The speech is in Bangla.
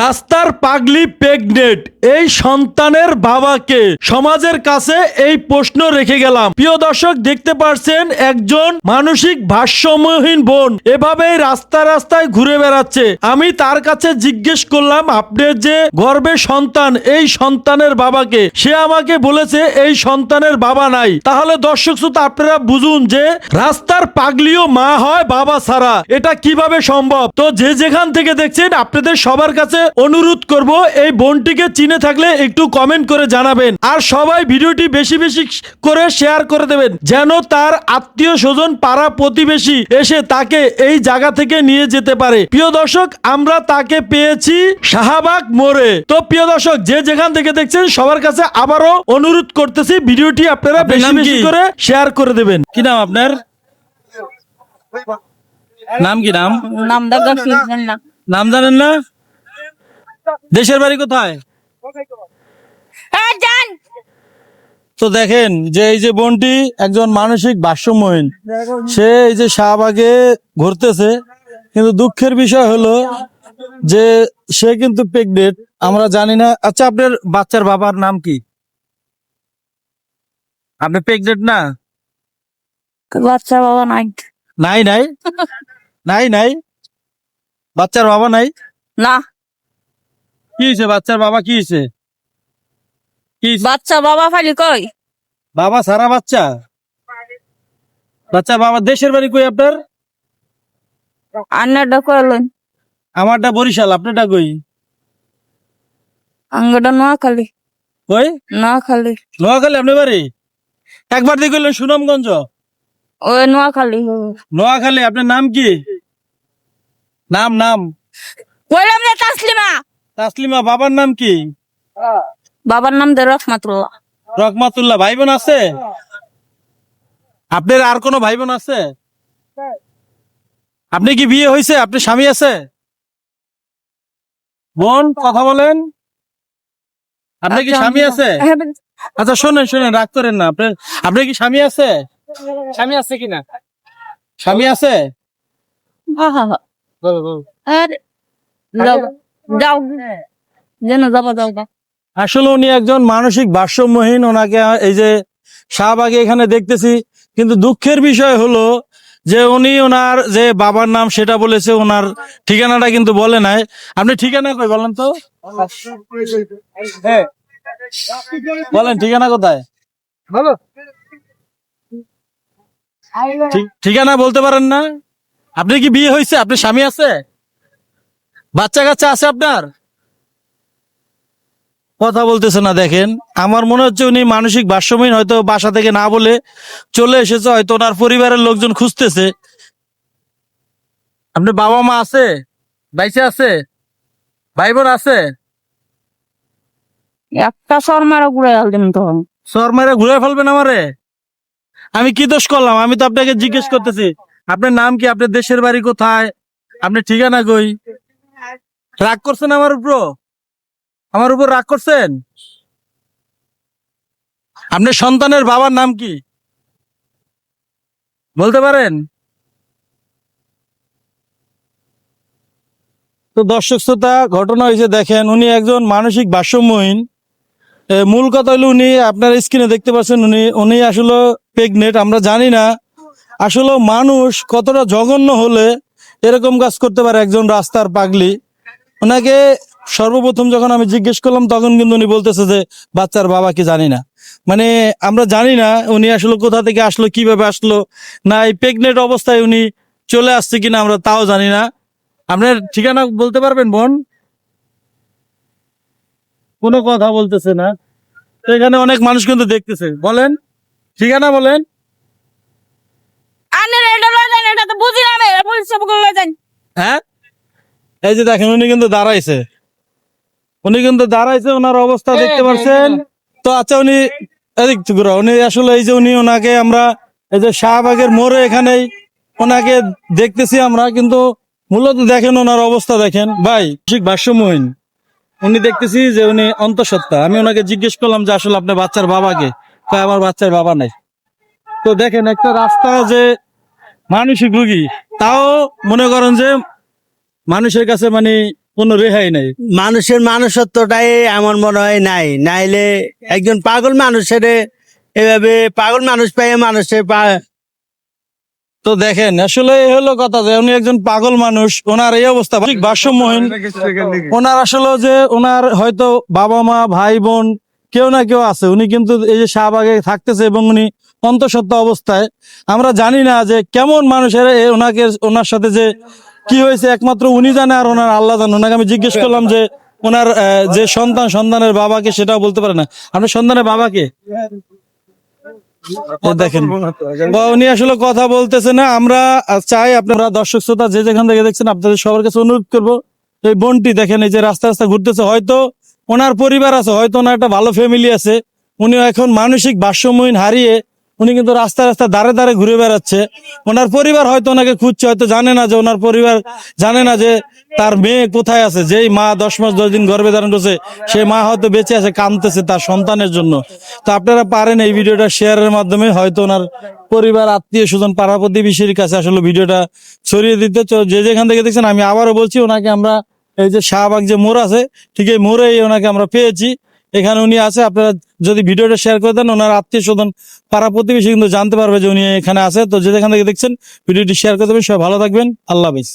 রাস্তার পাগলি প্রেগনেট, এই সন্তানের বাবাকে সমাজের কাছে এই প্রশ্ন রেখে গেলাম। প্রিয় দর্শক, দেখতে পারছেন একজন মানসিক ভারসাম্যহীন বোন, এভাবেই রাস্তা রাস্তায় ঘুরে বেড়াচ্ছে। আমি তার কাছে জিজ্ঞেস করলাম আপনার যে গর্বে সন্তান, এই সন্তানের বাবাকে? সে আমাকে বলেছে, এই সন্তানের বাবা নাই। তাহলে দর্শক শ্রোতা, আপনারা বুঝুন যে রাস্তার পাগলিও মা হয় বাবা ছাড়া। এটা কীভাবে সম্ভব? তো যে যেখান থেকে দেখছেন, আপনাদের সবার কাছে অনুরোধ করব এই বোনটিকে চিনে থাকলে একটু কমেন্ট করে জানাবেন। আর সবাই ভিডিওটি বেশি বেশি করে শেয়ার করে দেবেন যেন তার আত্মীয় স্বজন পাড়া প্রতিবেশী এসে তাকে এই জায়গা থেকে নিয়ে যেতে পারে। প্রিয় দর্শক আমরা তাকে পেয়েছি শাহবাগ মোড়ে। তো প্রিয় দর্শক যে যেখান থেকে দেখছেন সবার কাছে আবারও অনুরোধ করতেছি ভিডিওটি আপনারা বেশি বেশি করে শেয়ার করে দেবেন। কি নাম আপনার? নাম কি নাম? নাম দাদা না নাম জানেন না? দেশের বাড়ি কোথায়? হ্যাঁ তো দেখেন যে এই যে বোনটি একজন মানসিক ভারসাম্যহীন সে এই যে শাহবাগে ঘুরতেছে কিন্তু দুঃখের বিষয় হলো যে সে কিন্তু প্রেগনেন্ট আমরা জানি না। আচ্ছা আপনার বাচ্চার বাবার নাম কি? আপনি প্রেগনেন্ট না? বাচ্চা বাবা নাই। নাই নাই? নাই নাই? বাচ্চার বাবা নাই? না। কি হয়েছে বাচ্চার বাবা কি হয়েছে কি বাচ্চা বাবা ফালি কই? বাবা সারা বাচ্চা? বাচ্চা বাবা দেশের বাড়ি কই আপনার? আন্নাটা কইলেন আমারটা বরিশাল আপনারটা কই? আঙ্গটা নোয়াখালী। কই? নোয়াখালী। নোয়াখালী বাড়ি? একবার দিয়ে কইলেন সুনামগঞ্জ। ওই নোয়াখালী। নোয়াখালী আপনার নাম কি? নাম নাম। কইলাম যে তাসলিমা। তাসলিমা বাবার নাম কি? বাবার নাম দে রহমাতুল্লাহ। রহমাতুল্লাহ ভাই বোন আছে? আপনার আর কোনো ভাই বোন আছে? আপনি কি বিয়ে হয়েছে? আপনি স্বামী আছে? বোন কথা বলেন। আপনার কি স্বামী আছে? আচ্ছা শোনেন শোনেন রাগ করেন না। আপনার আপনার কি স্বামী আছে? স্বামী আছে কিনা? স্বামী আছে? হ্যাঁ হ্যাঁ আর যাও। যাও যেন যাব যাও আসলে উনি একজন মানসিক ভারসাম্যহীন ওনাকে এই যে শাহবাগে এখানে দেখতেছি। কিন্তু দুঃখের বিষয় হলো যে উনি ওনার যে বাবার নাম সেটা বলেছে ওনার ঠিকানাটা কিন্তু বলে নাই। আপনি ঠিকানা কই বলেন তো? হ্যাঁ। বলেন ঠিকানা কোথায়? ঠিক- ঠিকানা বলতে পারেন না? আপনি কি বিয়ে হয়েছে আপনার স্বামী আছে? বাচ্চা কাচ্চা আছে আপনার? কথা বলতেছে না দেখেন। আমার মনে হচ্ছে উনি মানসিক ভারসাম্যহীন হয়তো বাসা থেকে না বলে চলে এসেছে হয়তো ওনার পরিবারের লোকজন খুঁজতেছে। আপনার বাবা মা আছে? বাইসে আছে? ভাই বোন আছে? একটা শর্মারা ঘুরে গেল তো। সর মেরে ঘুরে ফেলবেন আমারে? আমি কি দোষ করলাম? আমি তো আপনাকে জিজ্ঞেস করতেছি। আপনার নাম কি? আপনার দেশের বাড়ি কোথায়? আপনার ঠিকানা কই? রাগ করছেন আমার উপর আমার উপর রাগ করছেন? আপনার সন্তানের বাবার নাম কি? বলতে পারেন? তো দর্শক শ্রোতা, ঘটনা হয়েছে দেখেন, উনি একজন মানসিক ভারসাম্যহীন। মূল কথা হলো উনি, আপনার স্ক্রিনে দেখতে পাচ্ছেন উনি উনি আসলে প্রেগনেন্ট আমরা জানি না। আসলে মানুষ কতটা জঘন্য হলে এরকম কাজ করতে পারে একজন রাস্তার পাগলি। ওনাকে সর্বপ্রথম যখন আমি জিজ্ঞেস করলাম তখন কিন্তু উনি বলতেছে যে বাচ্চার বাবা কি জানি না। মানে আমরা জানি না উনি আসলে কোথা থেকে আসলো কীভাবে আসলো না এই প্রেগনেন্ট অবস্থায় উনি চলে আসছে কিনা আমরা তাও জানি না। আপনার ঠিকানা বলতে পারবেন বোন? কোনো কথা বলতেছে না। তো এখানে অনেক মানুষ কিন্তু দেখতেছে। বলেন ঠিকানা বলেন। হ্যাঁ? এই যে দেখেন উনি কিন্তু দাঁড়াইছে। উনি কিন্তু দাঁড়াইছে ওনার অবস্থা দেখতে পাচ্ছেন তো আচ্ছা উনি এদিক উনি আসলে এই যে উনি ওনাকে আমরা এই যে শাহবাগের মোড়ে এখানেই ওনাকে দেখতেছি আমরা কিন্তু মূলত দেখেন ওনার অবস্থা দেখেন। ভাই ঠিক ভারসাম্যহীন। উনি দেখতেছি যে উনি অন্তঃসত্ত্বা। আমি ওনাকে জিজ্ঞেস করলাম যে আসলে আপনার বাচ্চার বাবাকে কয় আমার বাচ্চার বাবা নাই। তো দেখেন একটা রাস্তা যে মানসিক রুগী তাও মনে করেন যে মানুষের কাছে মানে কোনো রেহাই নাই। মানুষের মানুষত্বটাই আমার মনে হয় নাই। নাইলে একজন পাগল মানুষের এভাবে পাগল মানুষ পেয়ে মানুষের তো দেখেন আসলে এই হলো কথা যে উনি একজন পাগল মানুষ ওনার এই অবস্থা ভারসাম্যহীন। ওনার আসলে যে ওনার হয়তো বাবা মা ভাই বোন কেউ না কেউ আছে। উনি কিন্তু এই যে শাহবাগে থাকতেছে এবং উনি অন্তঃসত্ত্বা অবস্থায়। আমরা জানি না যে কেমন মানুষের ওনাকে ওনার সাথে যে কি হয়েছে? একমাত্র উনি জানে আর ওনার আল্লাহ জানে। ওনাকে আমি জিজ্ঞেস করলাম যে ওনার যে সন্তান, সন্তানের বাবাকে সেটাও বলতে পারে না। আপনার সন্তানের বাবাকে দেখেন। বা উনি আসলে কথা বলতেছে না। আমরা চাই আপনারা দর্শক শ্রোতা যে যেখান থেকে দেখছেন, আপনাদের সবার কাছে অনুরোধ করব, এই বোনটি দেখেন, এই যে রাস্তা রাস্তা ঘুরতেছে, হয়তো ওনার পরিবার আছে, হয়তো ওনার একটা ভালো ফ্যামিলি আছে। উনি এখন মানসিক ভারসাম্যহীন হারিয়ে উনি কিন্তু রাস্তা রাস্তা দাঁড়ে দাঁড়ে ঘুরে বেড়াচ্ছে। ওনার পরিবার হয়তো ওনাকে খুঁজছে, হয়তো জানে না যে ওনার পরিবার জানে না যে তার মেয়ে কোথায় আছে। যেই মা দশ মাস দশ দিন গর্ভে ধারণ করছে সেই মা হয়তো বেঁচে আছে, কাঁদতেছে তার সন্তানের জন্য। তো আপনারা পারেন এই ভিডিওটা শেয়ারের মাধ্যমে, হয়তো ওনার পরিবার, আত্মীয় স্বজন, পাড়া প্রতিবেশীর কাছে আসলে ভিডিওটা ছড়িয়ে দিতে। যে যেখান থেকে দেখছেন, আমি আবারও বলছি, ওনাকে আমরা এই যে শাহবাগ যে মোড় আছে, ঠিক এই মোড়েই ওনাকে আমরা পেয়েছি। এখানে উনি আছে, আপনারা যদি ভিডিওটা শেয়ার করে দেন, ওনার আত্মীয় স্বজন, পাড়া প্রতিবেশী কিন্তু জানতে পারবে যে উনি এখানে আছে। তো যেখান থেকে দেখছেন, ভিডিওটি শেয়ার করে দেবেন। সবাই ভালো থাকবেন। আল্লাহ হাফিজ।